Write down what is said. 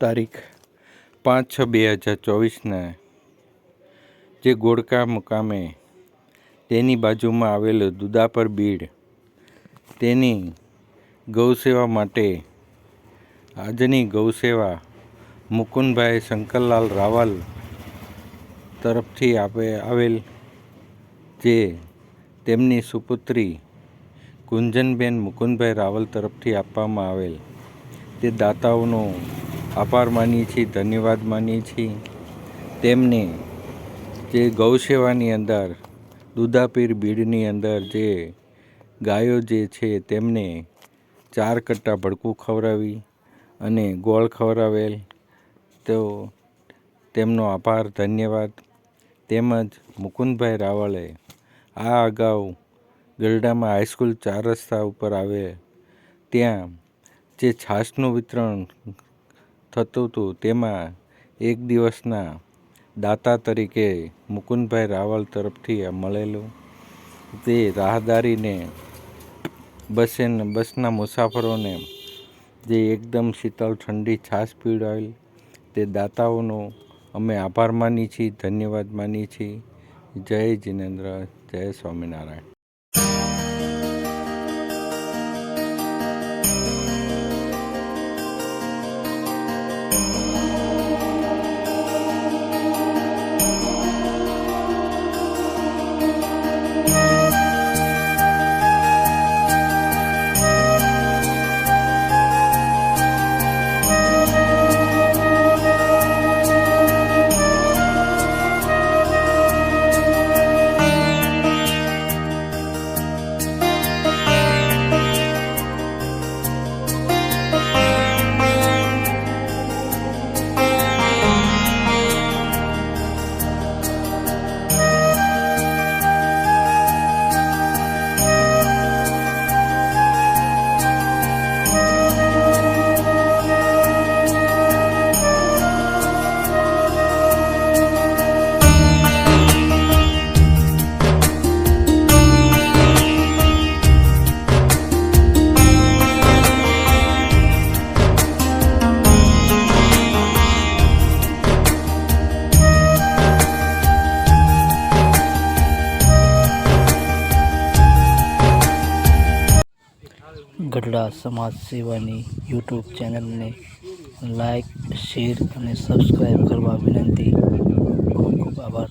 તારીખ પાંચ છ બે હજાર ચોવીસના જે ગોળકા મુકામે તેની બાજુમાં આવેલું દુદાપર બીડ, તેની ગૌસેવા માટે આજની ગૌસેવા મુકુંદભાઈ શંકરલાલ રાવલ તરફથી આપે આવેલ જે તેમની સુપુત્રી કુંજનબેન મુકુંદભાઈ રાવલ તરફથી આપવામાં આવેલ. તે દાતાઓનો આભાર માનીએ છીએ, ધન્યવાદ માનીએ છીએ. તેમને જે ગૌસેવાની અંદર, દૂધાપીર બીડની અંદર જે ગાયો જે છે, તેમને ચાર કટ્ટા ભડકું ખવડાવી અને ગોળ ખવડાવેલ, તો તેમનો આભાર, ધન્યવાદ. તેમજ મુકુંદભાઈ રાવલે આ અગાઉ ગરડામાં હાઈસ્કૂલ ચાર રસ્તા ઉપર આવે ત્યાં જે છાશનું વિતરણ થતું હતું. તેમાં એક દિવસના દાતા તરીકે મુકુંદભાઈ રાવલ તરફથી મળેલું. તે રાહદારીને બસે બસના મુસાફરોને જે એકદમ શીતળ, ઠંડી છાશ પીવડાવેલ. તે દાતાઓનો અમે આભાર માની છીએ, ધન્યવાદ માનીએ છીએ. જય જિનેન્દ્ર, જય સ્વામિનારાયણ. ગઢડા સમાજ સેવાની યુટ્યુબ ચેનલને લાઈક શેર અને સબસ્ક્રાઈબ કરવા વિનંતી. ખૂબ ખૂબ આભાર.